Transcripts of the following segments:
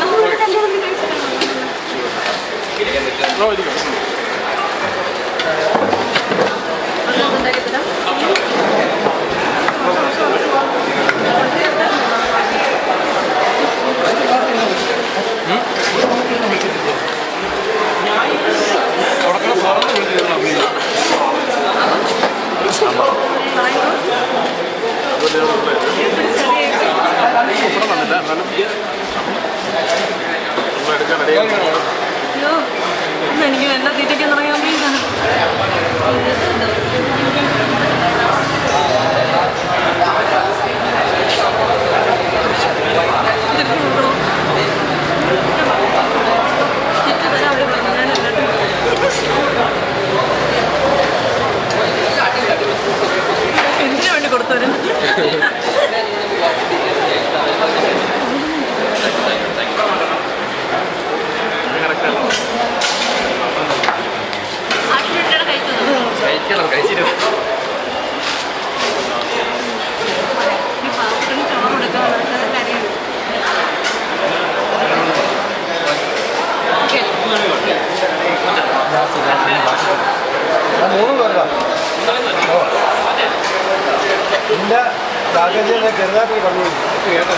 നമ്മളൊരു കല്യാണം എനിക്ക് എന്നാ തീറ്റയ്ക്ക് തുടങ്ങിയാൽ ചെറുതായിട്ട് നിന്റെ അത്?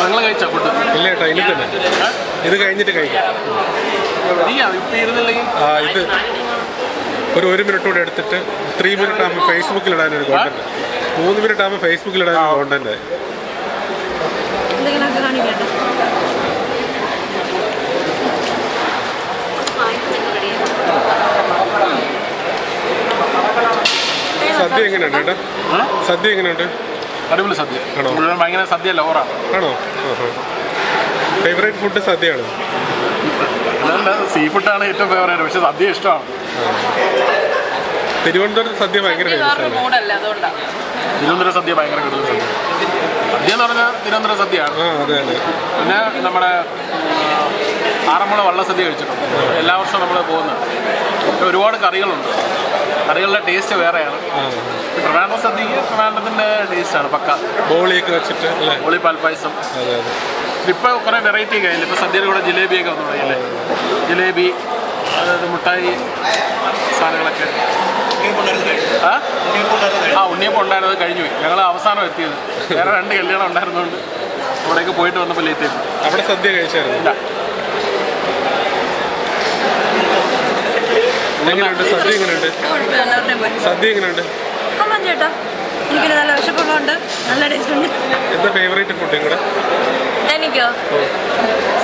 നിങ്ങൾ കഴിച്ച ഫുഡ് ഇല്ല കേട്ടോ ഇനി തന്നെ. ഇത് കഴിഞ്ഞിട്ട് കഴിക്കാം. ആ ഇത് ഒരു ഒരു മിനിറ്റ് കൂടെ എടുത്തിട്ട് ത്രീ മിനിറ്റ് ആകുമ്പോൾ ഫേസ്ബുക്കിൽ ഇടാനൊരു കോണ്ടന്റ് മൂന്ന് മിനിറ്റ് ആകുമ്പോൾ ഫേസ്ബുക്കിൽ ഇടാൻ കോണ്ടന്റ് സദ്യ എങ്ങനെയുണ്ട് ഏട്ടാ? സദ്യ എങ്ങനെയുണ്ട്? അടിപൊളി സദ്യ. ആണോ? മുഴുവൻ ഭയങ്കര സദ്യ ലവറാണ് ആണോ? ഫേവറേറ്റ് ഫുഡ് സദ്യയാണ്? സീ ഫുഡാണ് ഏറ്റവും ഫേവറേറ്റ് പക്ഷെ സദ്യ ഇഷ്ടമാണ്. തിരുവനന്തപുരത്ത് സദ്യ ഭയങ്കര മൂടല്ല അതുകൊണ്ടാണ് തിരുവനന്തപുരം സദ്യ ഭയങ്കര കിട്ടുന്ന സദ്യ. സദ്യ എന്ന് പറഞ്ഞാൽ തിരുവനന്തപുരം സദ്യയാണ്. ആ അതെ അതെ. പിന്നെ നമ്മുടെ ആറന്മുള വള്ളസദ്യ കഴിച്ചിട്ടുണ്ട്. എല്ലാ വർഷവും നമ്മൾ പോകുന്നത് ഒരുപാട് കറികളുണ്ട്. കറികളുടെ ടേസ്റ്റ് വേറെയാണ്. ട്രിവാൻഡ്രം സദ്യക്ക് ട്രിവാൻഡ്രത്തിന്റെ ടേസ്റ്റാണ് പക്ക. ബോളിയൊക്കെ വെച്ചിട്ട് അല്ലേ? ഹോളി പാൽപ്പായസം. അതെ അതെ. ഇപ്പോൾ കുറേ വെറൈറ്റി ഒക്കെ ആയില്ലേ? ഇപ്പോൾ സദ്യയുടെ കൂടെ ജിലേബിയൊക്കെ വന്നു തുടങ്ങിയില്ലേ? ജിലേബി അതായത് മുട്ടായി സാധനങ്ങളൊക്കെ. ആ? ആ ഉണ്ണിയപ്പം ഉണ്ടായിരുന്നത് കഴിഞ്ഞു പോയി. ഞങ്ങൾ അവസാനം എത്തിയത്. വേറെ രണ്ട് കല്യാണം ഉണ്ടായിരുന്നതുകൊണ്ട് അവിടേക്ക് പോയിട്ട് വന്നപ്പോൾ ലേറ്റ് ആയി. അവിടെ സദ്യ കഴിച്ചായിരുന്നു. ഇല്ല. എങ്ങനെയുണ്ട്? സദ്യ എങ്ങനെയുണ്ട്? സദ്യ എങ്ങനെയുണ്ട്? കൊള്ളാം ചേട്ടാ. എനിക്ക് നല്ല വിശപ്പുള്ളതുകൊണ്ട് നല്ല ടേസ്റ്റ് ഉണ്ട്. എന്താ ഫേവറേറ്റ് ഫുഡ് നിങ്ങളുടെ എനിക്കോ?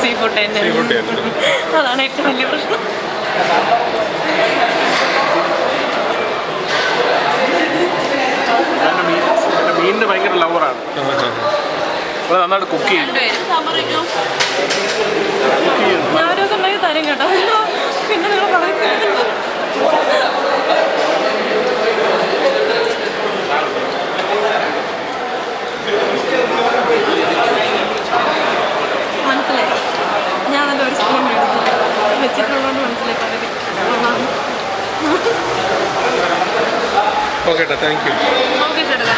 സീ ഫുഡ് തന്നെ. അതാണ് ഏറ്റവും വലിയ പ്രശ്നം. മീനിന് ഭയങ്കര ലവറാണ് അത് നന്നായിട്ട് കുക്ക് ചെയ്യും. കുക്ക് ചെയ്യുന്നു തരും കേട്ടോ. ഓക്കെ ചേട്ടാ താങ്ക് യു ഓക്കെ ചേട്ടാ